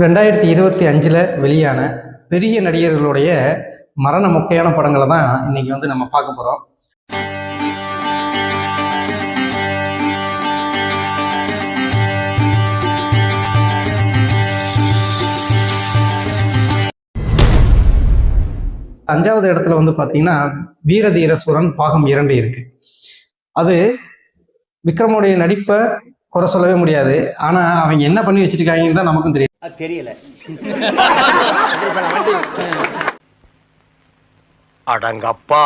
ரெண்டாயிரத்தி இருபத்தி அஞ்சில் வெளியான பெரிய நடிகர்களுடைய மரண முக்கையான படங்களை தான் இன்னைக்கு வந்து நம்ம பார்க்க போகிறோம் அஞ்சாவது இடத்துல வந்து பார்த்தீங்கன்னா வீரதீரசுரன் பாகம் இரண்டு இருக்கு. அது விக்ரமுடைய நடிப்பை குறை சொல்லவே முடியாது. ஆனால் அவங்க என்ன பண்ணி வச்சிருக்காங்கன்னு தான் நமக்கும் தெரியும். அது தெரியல. அடங்கப்பா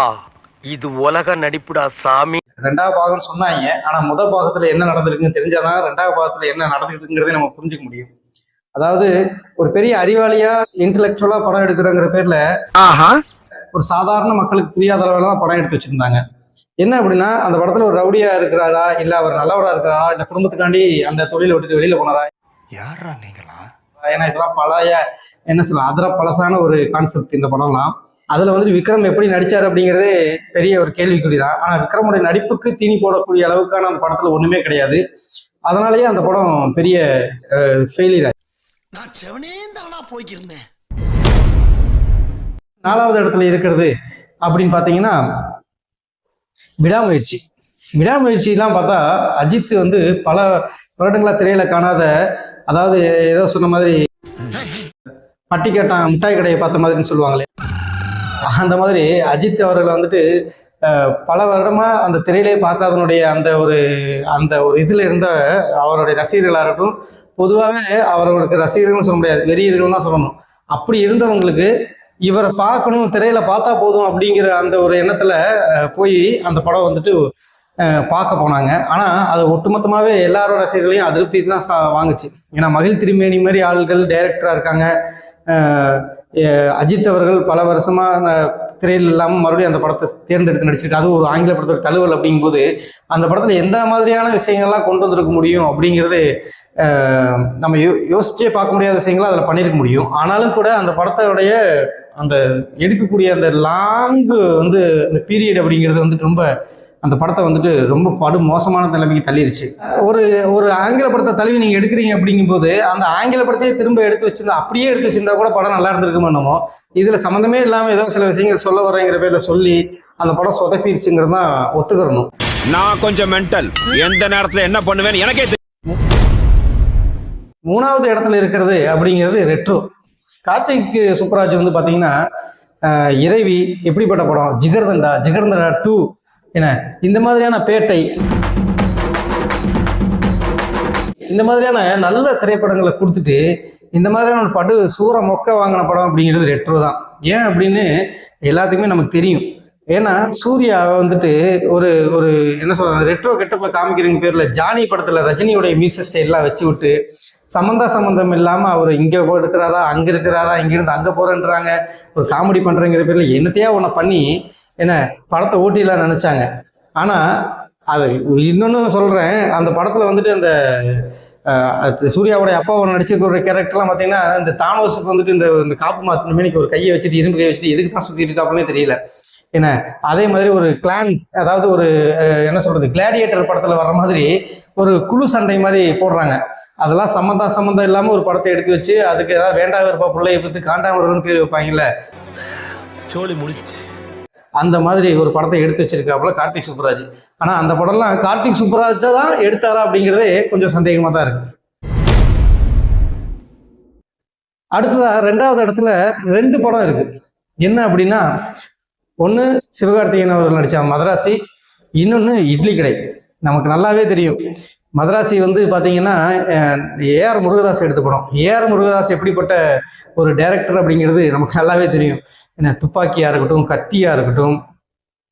இது உலக நடிப்புடா சாமி. ரெண்டாவது பாகம் சொன்னாங்க ஆனா முத பாகத்துல என்ன நடந்திருக்குன்னு தெரிஞ்சாதான் ரெண்டாவது பாகத்துல என்ன நடந்துருக்குங்கிறதை நம்ம புரிஞ்சுக்க முடியும். அதாவது ஒரு பெரிய அறிவாளியா இன்டலெக்சுவலா படம் எடுக்கிறங்கிற பேர்ல ஆஹா. ஒரு சாதாரண மக்களுக்கு புரியாத அளவுல தான் படம் எடுத்து வச்சிருந்தாங்க. என்ன அப்படின்னா அந்த படத்துல ஒரு ரவுடியா இருக்கிறாரா இல்ல அவர் நல்லவரா இருக்கிறாரா இல்ல குடும்பத்துக்காண்டி அந்த தொழிலை விட்டுட்டு வெளியில போனாரா? யாரா நீங்களா ஏன்னா இதெல்லாம் பழைய என்ன சொல்ல அதிர பழசான ஒரு கான்செப்ட் இந்த படம்லாம். அதுல வந்து விக்ரம் எப்படி நடிச்சாரு அப்படிங்கிறதே பெரிய ஒரு கேள்விக்குறி தான் ஆனா விக்ரமுடைய நடிப்புக்கு தீனி போடக்கூடிய அளவுக்கான அந்த படத்துல ஒண்ணுமே கிடையாது. அதனாலேயே அந்த படம் பெரிய ஃபெயிலியர் போய்க்கிருந்தேன். நாலாவது இடத்துல இருக்கிறது அப்படின்னு பார்த்தீங்கன்னா விடாமுயற்சி. விடாமுயற்சிலாம் பார்த்தா அஜித் வந்து பல வருடங்களா திரையில காணாத அதாவது ஏதோ சொன்ன மாதிரி பட்டி கேட்டான் மிட்டாய் கடையை பார்த்த மாதிரின்னு சொல்லுவாங்களே. அந்த மாதிரி அஜித் அவர்கள் வந்துட்டு பல வருடமா அந்த திரையிலே பார்க்காதனுடைய அந்த ஒரு அந்த ஒரு இதுல இருந்த அவருடைய ரசிகர்களாக இருக்கட்டும் பொதுவாகவே அவர்களுக்கு ரசிகர்கள்னு சொல்ல முடியாது வெறியர்கள் தான் சொல்லணும். அப்படி இருந்தவங்களுக்கு இவரை பார்க்கணும் திரையில பார்த்தா போதும் அப்படிங்கிற அந்த ஒரு எண்ணத்துல போய் அந்த படம் வந்துட்டு பார்க்க போனாங்க. ஆனால் அது ஒட்டுமொத்தமாகவே எல்லாரோட ரசிகர்களையும் அதிருப்தி தான் சா- வாங்குச்சு. ஏன்னா மகிழ் திருமேனி மாதிரி ஆள்கள் டைரக்டராக இருக்காங்க. அஜித் அவர்கள் பல வருஷமாக திரையில் இல்லாமல் மறுபடியும் அந்த படத்தை தேர்ந்தெடுத்து நடிச்சிருக்கு அது ஒரு ஆங்கில படத்தோட தழுவல் அப்படிங்கும்போது அந்த படத்தில் எந்த மாதிரியான விஷயங்கள்லாம் கொண்டு வந்திருக்க முடியும் அப்படிங்கிறது நம்ம யோ யோசிச்சே பார்க்க முடியாத விஷயங்களை அதில் பண்ணியிருக்க முடியும். ஆனாலும் கூட அந்த படத்தோடைய அந்த எடுக்கக்கூடிய அந்த லாங்கு வந்து அந்த பீரியட் அப்படிங்கிறது வந்துட்டு ரொம்ப அந்த படத்தை வந்துட்டு ரொம்ப படு மோசமான நிலைமைக்கு தள்ளிடுச்சு ஒரு ஒரு ஆங்கில படத்தை தழுவி நீங்க எடுக்கிறீங்க அப்படிங்கும்போது அந்த ஆங்கில படத்தையே திரும்ப எடுத்து வச்சிருந்தா அப்படியே எடுத்து வச்சிருந்தா கூட படம் நல்லா இருந்திருக்குமோ என்னமோ? இதுல சம்மந்தமே இல்லாம ஏதோ சில விஷயங்கள் சொல்ல வரேங்கிற பேர்ல சொல்லி அந்த படம் சொதப்பிடுச்சுங்கிறது தான் ஒத்துக்கிறணும். நான் கொஞ்சம் மென்டல் எந்த நேரத்துல என்ன பண்ணுவேன்னு எனக்கே. மூணாவது இடத்துல இருக்கிறது அப்படிங்கிறது ரெட்ரோ கார்த்திக் சுப்ராஜ் வந்து பார்த்தீங்கன்னா இறைவி எப்படிப்பட்ட படம். ஜிகர்தண்டா ஜிகர்தண்டா டூ என்ன? இந்த மாதிரியான பேட்டை இந்த மாதிரியான நல்ல திரைப்படங்களை கொடுத்துட்டு இந்த மாதிரியான ஒரு படு சூற மொக்க வாங்கின படம் அப்படிங்கிறது ரெட்ரோ தான். ஏன் அப்படின்னு எல்லாத்துக்குமே நமக்கு தெரியும். ஏன்னா சூர்யா வந்துட்டு ஒரு ஒரு என்ன சொல்றது ரெட்ரோ கெட்டப்ல காமிக்கிறீங்க பேர்ல ஜானி படத்துல ரஜினியுடைய மீச ஸ்டைல்லாம் வச்சு விட்டு சம்மந்தா சம்மந்தம் இல்லாம அவர் இங்க இருக்கிறாரா அங்க இருக்கிறாரா இங்கிருந்து அங்க போறேன்றாங்க ஒரு காமெடி பண்றேங்கிற பேர்ல என்னத்தையா ஒண்ண பண்ணி என்ன படத்தை ஓட்டிலாம் நினைச்சாங்க. ஆனால் அது இன்னொன்று சொல்கிறேன் அந்த படத்தில் வந்துட்டு அந்த சூர்யாவுடைய அப்பாவை ஒரு நடிச்சிருக்கிற கேரக்டர்லாம் பார்த்தீங்கன்னா இந்த தானோஸுக்கு வந்துட்டு இந்த இந்த காப்பு மாத்தின மேனிக்கு ஒரு கையை வச்சுட்டு இரும்பு கையை வச்சுட்டு எதுக்கு தான் சுற்றிட்டு இருக்காப்புனே தெரியல. என்ன அதே மாதிரி ஒரு கிளான் அதாவது ஒரு என்ன சொல்கிறது கிளாடியேட்டர் படத்தில் வர்ற மாதிரி ஒரு குழு சண்டை மாதிரி போடுறாங்க. அதெல்லாம் சம்மந்தம் சம்மந்தம் இல்லாமல் ஒரு படத்தை எடுத்து வச்சு அதுக்கு ஏதாவது வேண்டாம் இருப்பா பிள்ளையை பத்தி காண்டாமரன் பேர் வைப்பாங்கல்ல. சோழி முடிச்சு. அந்த மாதிரி ஒரு படத்தை எடுத்து வச்சிருக்காப்புல கார்த்திக் சுப்புராஜ். ஆனா அந்த படம்லாம் கார்த்திக் சுப்புராஜா தான் எடுத்தாரா அப்படிங்கிறதே கொஞ்சம் சந்தேகமா தான் இருக்கு. அடுத்ததா ரெண்டாவது இடத்துல ரெண்டு படம் இருக்கு. என்ன அப்படின்னா ஒன்று சிவகார்த்திகேயன் அவர்கள் நடித்த மதராசி இன்னொன்று இட்லி கடை. நமக்கு நல்லாவே தெரியும். மதராசி வந்து பார்த்தீங்கன்னா ஏஆர் முருகதாஸ் எடுத்த படம். ஏஆர் முருகதாஸ் எப்படிப்பட்ட ஒரு டைரக்டர் அப்படிங்கிறது நமக்கு நல்லாவே தெரியும். என்ன துப்பாக்கியா இருக்கட்டும் கத்தியா இருக்கட்டும்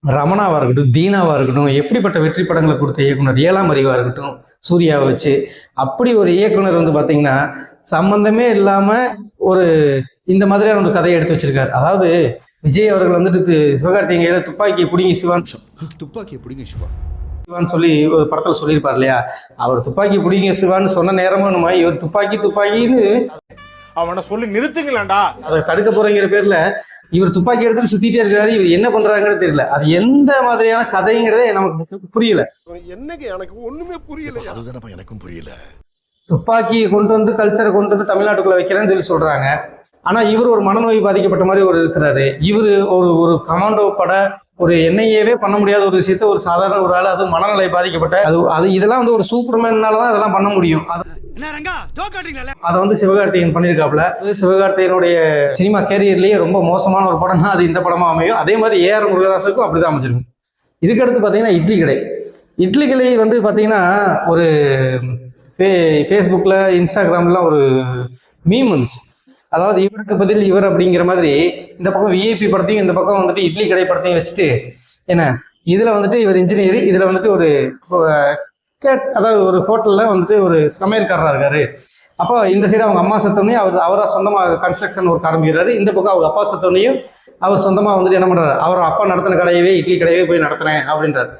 ரமணாவா இருக்கட்டும் தீனாவா இருக்கட்டும் எப்படிப்பட்ட வெற்றி படங்களை கொடுத்த இயக்குனர்? ஏழாம் அறிவா இருக்கட்டும் சூர்யாவை வச்சு. அப்படி ஒரு இயக்குனர் வந்து பாத்தீங்கன்னா சம்பந்தமே இல்லாம ஒரு இந்த மாதிரியான ஒரு கதையை எடுத்து வச்சிருக்காரு. அதாவது விஜய் அவர்கள் வந்துட்டு தி- சிவகார்த்திகேயல துப்பாக்கி பிடிங்கி சிவான் துப்பாக்கி பிடிங்க சிவா. சிவான்னு சொல்லி ஒரு படத்துல சொல்லியிருப்பார் இல்லையா? அவர் துப்பாக்கி பிடிங்க சிவான்னு சொன்ன நேரமும் என்னமோ இவர் துப்பாக்கி துப்பாக்கின்னு அவனை சொல்லி நிறுத்துங்களேன்டா. அதை தடுக்க போறேங்கிற பேர்ல இவர் துப்பாக்கி எடுத்துட்டு சுத்திட்டே இருக்காரு. இவர் என்ன பண்றாங்கன்னு தெரியல. அது எந்த மாதிரியான கதைங்கிறதே நமக்கு புரியல. என்னங்க எனக்கு ஒண்ணுமே புரியல அதுதானப்பா எனக்கும் புரியல. துப்பாக்கியை கொண்டு வந்து கல்ச்சரை கொண்டு வந்து தமிழ்நாட்டுக்குள்ள வைக்கிறேன்னு சொல்லி சொல்றாங்க. ஆனா இவர் ஒரு மனநோய் பாதிக்கப்பட்ட மாதிரி ஒரு இருக்கிறாரு. இவர் ஒரு ஒரு கமாண்டோ பட ஒரு என்ஐஏவே பண்ண முடியாத ஒரு விஷயத்த ஒரு சாதாரண ஒரு ஆள் அது மனநிலை பாதிக்கப்பட்ட அது அது இதெல்லாம் வந்து ஒரு சூப்பர்மேனால தான் இதெல்லாம் பண்ண முடியும். அது அதை வந்து சிவகார்த்திகேயன் பண்ணியிருக்காப்புல. சிவகார்த்திகனுடைய சினிமா கேரியர்லேயே ரொம்ப மோசமான ஒரு படம் தான் அது இந்த படமா அமையும். அதே மாதிரி ஏஆர் அப்படி அப்படிதான் அமைஞ்சிருக்கும். இதுக்கடுத்து பார்த்தீங்கன்னா இட்லி கடை. இட்லி கடை வந்து பார்த்தீங்கன்னா ஒரு ஃபே ஃபேஸ்புக்கில் இன்ஸ்டாகிராம்லாம் ஒரு மீம் வந்துச்சு. அதாவது இவருக்கு பதில் இவர் அப்படிங்கிற மாதிரி இந்த பக்கம் விஐபி படத்தையும் இந்த பக்கம் வந்துட்டு இட்லி கடை படத்தையும் வச்சுட்டு என்ன இதில் வந்துட்டு இவர் இன்ஜினியர் இதில் வந்துட்டு ஒரு கேட் அதாவது ஒரு ஹோட்டலில் வந்துட்டு ஒரு சமையல்காரராக இருக்காரு. அப்போ இந்த சைடு அவங்க அம்மா சத்தோடனே அவர் அவராக சொந்தமாக கன்ஸ்ட்ரக்ஷன் ஒர்க் ஆரம்பிக்கிறாரு. இந்த பக்கம் அவங்க அப்பா சத்தோடனையும் அவர் சொந்தமாக வந்துட்டு என்ன பண்ணுறாரு அவர் அப்பா நடத்தின கடையவே இட்லி கடையவே போய் நடத்தினேன் அப்படின்றார்.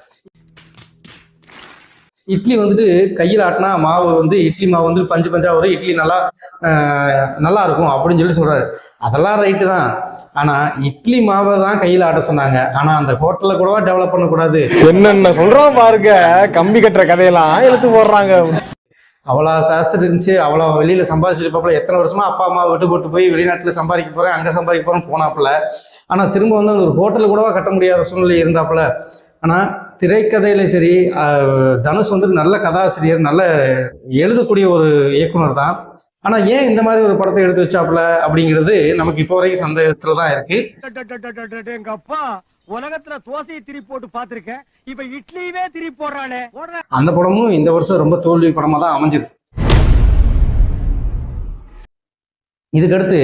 இட்லி வந்துட்டு கையில் ஆட்டினா மாவு வந்து இட்லி மாவு வந்து பஞ்சு பஞ்சாக வரும். இட்லி நல்லா நல்லா இருக்கும் அப்படின்னு சொல்லி சொல்கிறாரு அதெல்லாம் ரைட்டு தான். ஆனா இட்லி மாவை தான் கையில் ஆட்ட சொன்னாங்க. ஆனா அந்த ஹோட்டல்ல கூடவா டெவலப் பண்ணக்கூடாது என்னென்ன சொல்றோம் பாருங்க. கம்பி கட்டுற கதையெல்லாம் இழுத்து போடுறாங்க. அவ்வளோ காசு இருந்துச்சு. அவ்வளோ வெளியில சம்பாதிச்சிட்டு இருப்பாப்புல எத்தனை வருஷமா அப்பா அம்மா விட்டு போட்டு போய் வெளிநாட்டுல சம்பாதிக்க போறேன் அங்க சம்பாதிக்க போறேன் போனாப்புல. ஆனா திரும்ப வந்து அந்த ஒரு ஹோட்டல் கூடவா கட்ட முடியாத சூழ்நிலை இருந்தாப்புல. ஆனா திரைக்கதையில சரி தனுஷ் வந்து நல்ல கதாசிரியர் நல்ல எழுதக்கூடிய ஒரு இயக்குனர் தான். ஆனா ஏன் இந்த மாதிரி ஒரு படத்தை எடுத்து வச்சாப்புல அப்படிங்கிறது நமக்கு இப்போ வரைக்கும் சந்தேகத்துல தான் இருக்கு. எங்க அப்பா உலகத்துல தோசையை திருப்பி போட்டு பாத்திருக்கேன் இப்ப இட்லியவே திருப்பி போடுறானே அந்த படமும் இந்த வருஷம் ரொம்ப தோல்வி படமா தான் அமைஞ்சது. இதுக்கடுத்து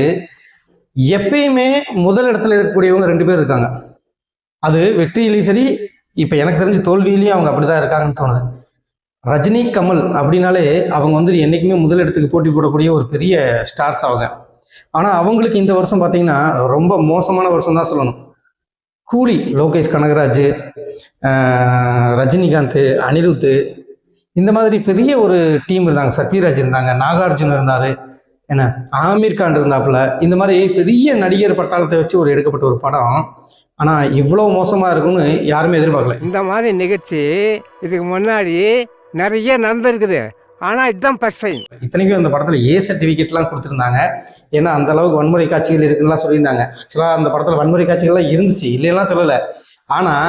எப்பயுமே முதல் இடத்துல இருக்கக்கூடியவங்க ரெண்டு பேர் இருக்காங்க. அது வெற்றியிலையும் சரி இப்போ எனக்கு தெரிஞ்ச தோல்வியிலையும் அவங்க அப்படிதான் இருக்காங்கன்னு தோணுது. ரஜினி கமல் அப்படின்னாலே அவங்க வந்து என்றைக்குமே முதல் இடத்துக்கு போட்டி போடக்கூடிய ஒரு பெரிய ஸ்டார்ஸ் அவங்க. ஆனால் அவங்களுக்கு இந்த வருஷம் பார்த்தீங்கன்னா ரொம்ப மோசமான வருஷம் தான் சொல்லணும். கூலி லோகேஷ் கனகராஜ் ரஜினிகாந்த் அனிருத் இந்த மாதிரி பெரிய ஒரு டீம் இருந்தாங்க. சத்யராஜ் இருந்தாங்க நாகார்ஜுன் இருந்தார் என்ன ஆமீர் கான் இருந்தாப்புல இந்த மாதிரி பெரிய நடிகர் பட்டாளத்தை வச்சு ஒரு எடுக்கப்பட்ட ஒரு படம். ஆனால் இவ்வளோ மோசமாக இருக்கும்னு யாருமே எதிர்பார்க்கல. இந்த மாதிரி நிகழ்ச்சி இதுக்கு முன்னாடி நிறைய நடந்திருக்குது ஆனால் இதுதான் ஃபர்ஸ்ட் டைம் இத்தனைக்கும் இந்த படத்தில் ஏ சர்டிஃபிகேட்லாம் கொடுத்துருந்தாங்க. ஏன்னா அந்த அளவுக்கு வன்முறை காட்சிகள் இருக்குன்னுலாம் சொல்லியிருந்தாங்க. ஆக்சுவலாக அந்த படத்தில் வன்முறை காட்சிகள்லாம் இருந்துச்சு. இல்லையெல்லாம் சொல்லலை. ஆனால்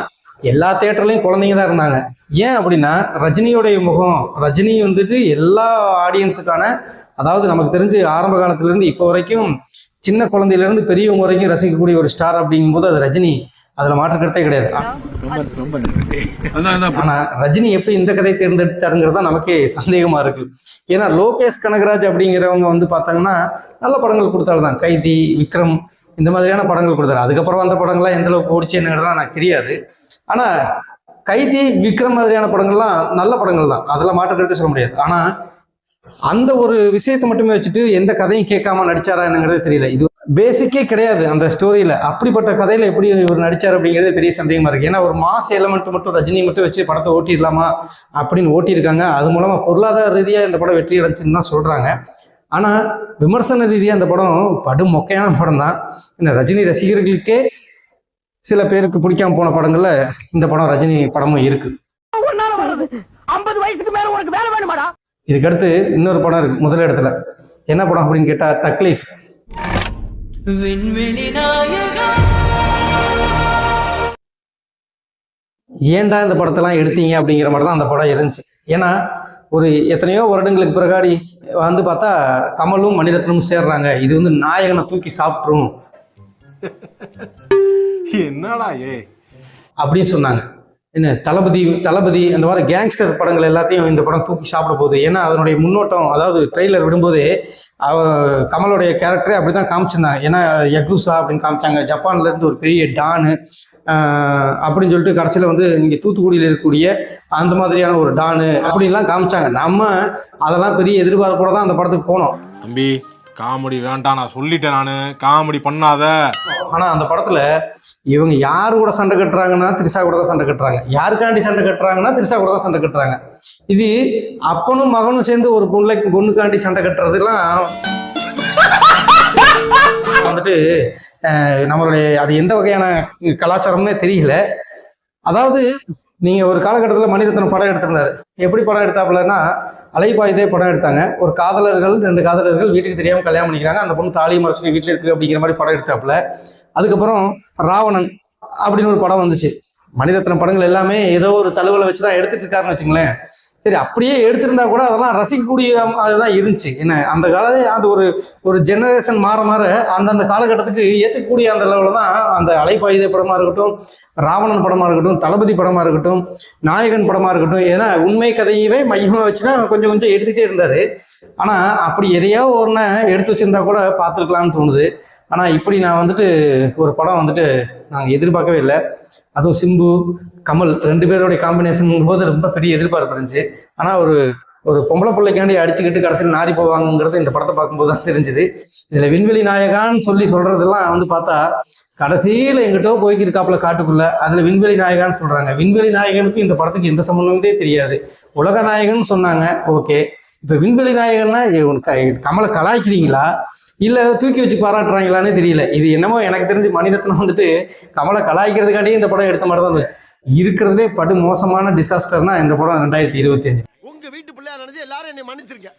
எல்லா தேட்டர்லையும் குழந்தைங்க தான் இருந்தாங்க. ஏன் அப்படின்னா ரஜினியோடைய முகம் ரஜினி வந்துட்டு எல்லா ஆடியன்ஸுக்கான அதாவது நமக்கு தெரிஞ்சு ஆரம்ப காலத்துலேருந்து இப்போ வரைக்கும் சின்ன குழந்தையிலேருந்து பெரியவங்க வரைக்கும் ரசிக்கக்கூடிய ஒரு ஸ்டார் அப்படிங்கும்போது அது ரஜினி. அதுல மாற்று கருத்தே கிடையாது ஆனா ரஜினி எப்படி இந்த கதையை தேர்ந்தெடுத்தாருங்கிறது தான் நமக்கே சந்தேகமா இருக்கு. ஏன்னா லோகேஷ் கனகராஜ் அப்படிங்கிறவங்க வந்து பார்த்தாங்கன்னா நல்ல படங்கள் கொடுத்தாரு தான். கைதி விக்ரம் இந்த மாதிரியான படங்கள் கொடுத்தாரு. அதுக்கப்புறம் அந்த படங்கள்லாம் எந்த அளவுக்கு ஓடிச்சு என்னங்கிறதுலாம் எனக்கு தெரியாது. ஆனா கைதி விக்ரம் மாதிரியான படங்கள்லாம் நல்ல படங்கள் தான். அதெல்லாம் மாற்று கருத்து சொல்ல முடியாது. ஆனா அந்த ஒரு விஷயத்தை மட்டுமே வச்சுட்டு எந்த கதையும் கேட்காம நடிச்சாரா என்னங்கிறது தெரியல. இது பேசிக்கே கிடையாது அந்த ஸ்டோரியில அப்படிப்பட்ட கதையில எப்படி இவர் நடிச்சார் அப்படிங்கிறது பெரிய சந்தேகமா இருக்கு. ஏன்னா ஒரு மாஸ் எலமெண்ட் மட்டும் ரஜினி மட்டும் வச்சு படத்தை ஓட்டிடலாமா அப்படின்னு ஓட்டியிருக்காங்க. அது மூலமா பொருளாதார ரீதியா இந்த படம் வெற்றி அடைச்சுன்னு தான் சொல்றாங்க. ஆனா விமர்சன ரீதியா அந்த படம் படு மொக்கையான படம் தான். என்ன ரஜினி ரசிகர்களுக்கே சில பேருக்கு பிடிக்காம போன படங்கள்ல இந்த படம் ரஜினி படமும் இருக்கு. ஐம்பது வயசுக்கு மேல உனக்கு வேலை வேணுமாடா? இதுக்கடுத்து இன்னொரு படம் இருக்கு முதல் இடத்துல. என்ன படம் அப்படின்னு கேட்டா தக்லீஃப். ஏன்டா இந்த படத்தெல்லாம் எடுத்தீங்க அப்படிங்கிற மாதிரி தான் அந்த படம் இருந்துச்சு. ஏன்னா ஒரு எத்தனையோ வருடங்களுக்கு பிறகாடி வந்து பார்த்தா கமலும் மணிரத்னமும் சேர்றாங்க. இது வந்து நாயகனை தூக்கி சாப்பிட்ரும் என்னடா ஏ? அப்படின்னு சொன்னாங்க. என்ன தளபதி தளபதி அந்த மாதிரி கேங்ஸ்டர் படங்கள் எல்லாத்தையும் இந்த படம் தூக்கி சாப்பிட போகுது. ஏன்னா அதனுடைய முன்னோட்டம் அதாவது ட்ரெய்லர் விடும்போது அவ கமலுடைய கேரக்டரே அப்படி தான் காமிச்சிருந்தாங்க. ஏன்னா யகுசா அப்படின்னு காமிச்சாங்க. ஜப்பான்லேருந்து ஒரு பெரிய டானு அப்படின்னு சொல்லிட்டு கடைசியில் வந்து இங்கே தூத்துக்குடியில் இருக்கக்கூடிய அந்த மாதிரியான ஒரு டானு அப்படின்லாம் காமிச்சாங்க. நம்ம அதெல்லாம் பெரிய எதிர்பார்ப்போட தான் அந்த படத்துக்கு போனோம். தம்பி காமெடி வேண்டாம் நான் சொல்லிட்டேன் நானு. காமெடி பண்ணாத. ஆனா அந்த படத்துல இவங்க யாரு கூட சண்டை கட்டுறாங்கன்னா திரிஷா கூட தான் சண்டை கட்டுறாங்க. யாருக்காண்டி சண்டை கட்டுறாங்கன்னா திரிஷா கூட தான் சண்டை கட்டுறாங்க. இது அப்பனும் மகனும் சேர்ந்து ஒரு பொண்ணு பொண்ணுக்காண்டி சண்டை கட்டுறதுலாம் வந்துட்டு நம்மளுடைய அது எந்த வகையான கலாச்சாரம்னே தெரியல. அதாவது நீங்க ஒரு காலகட்டத்தில் மணிரத்னம் படம் எடுத்திருந்தாரு. எப்படி படம் எடுத்தாப்புலன்னா அலைபாயுதே படம் எடுத்தாங்க. ஒரு காதலர்கள் ரெண்டு காதலர்கள் வீட்டுக்கு தெரியாமல் கல்யாணம் பண்ணிக்கிறாங்க. அந்த பொண்ணு தாலி மறைச்சிட்டு வீட்டில் இருக்கு அப்படிங்கிற மாதிரி படம் எடுத்தாப்புல. அதுக்கப்புறம் ராவணன் அப்படின்னு ஒரு படம் வந்துச்சு. மணிரத்னம் படங்கள் எல்லாமே ஏதோ ஒரு தழுவலை வச்சு தான் எடுத்துட்டு இருக்காருன்னு வச்சுங்களேன். சரி அப்படியே எடுத்திருந்தா கூட அதெல்லாம் ரசிக்கக்கூடிய அதுதான் இருந்துச்சு. என்ன அந்த காலத்து அந்த ஒரு ஒரு ஜெனரேஷன் மாற மாற அந்தந்த காலகட்டத்துக்கு ஏற்றக்கூடிய அந்த லெவலில் தான் அந்த அலைப்பாயுத படமாக இருக்கட்டும் ராவணன் படமாக இருக்கட்டும் தளபதி படமாக இருக்கட்டும் நாயகன் படமாக இருக்கட்டும் ஏன்னா உண்மை கதையவே மையமாக வச்சு தான் கொஞ்சம் கொஞ்சம் எடுத்துகிட்டே இருந்தார். ஆனால் அப்படி எதையோ ஒன்று எடுத்து வச்சிருந்தா கூட பார்த்துருக்கலாம்னு தோணுது. ஆனால் இப்படி நான் வந்துட்டு ஒரு படம் வந்துட்டு நாங்கள் எதிர்பார்க்கவே இல்லை. அதுவும் சிம்பு கமல் ரெண்டு பேருடைய காம்பினேஷன் போது ரொம்ப பெரிய எதிர்பார்ப்பு இருந்துச்சு. ஆனால் ஒரு ஒரு பொம்பளை பிள்ளைக்காண்டி அடிச்சுக்கிட்டு கடைசியில் நாரி போவாங்கங்கிறது இந்த படத்தை பார்க்கும்போது தான் தெரிஞ்சுது. இதில் விண்வெளி நாயகான்னு சொல்லி சொல்கிறதெல்லாம் வந்து பார்த்தா கடைசியில் எங்கிட்டோ போய்க்கிருக்காப்புல காட்டுக்குள்ள அதில் விண்வெளி நாயகான்னு சொல்கிறாங்க விண்வெளி நாயகனுக்கும் இந்த படத்துக்கு எந்த சம்மந்தமே தெரியாது. உலக நாயகன் சொன்னாங்க ஓகே. இப்போ விண்வெளி நாயகன்னா க- கமலை கலாய்க்கிறீங்களா? இல்லை தூக்கி வச்சு பாராட்டுறாங்களானே தெரியல. இது என்னமோ எனக்கு தெரிஞ்சு மணிரத்னம் வந்துட்டு கமலை கலாய்க்கிறதுக்காண்டியே இந்த படம் எடுத்த மாதிரி தான் இருந்துச்சு. இருக்கிறதுலே படு மோசமான டிசாஸ்டர்னா இந்த படம் ரெண்டாயிரத்தி இருபத்தி அஞ்சு. உங்க வீட்டு பிள்ளையா நினைச்சு எல்லாரும் என்னை மன்னிச்சிருக்கேன்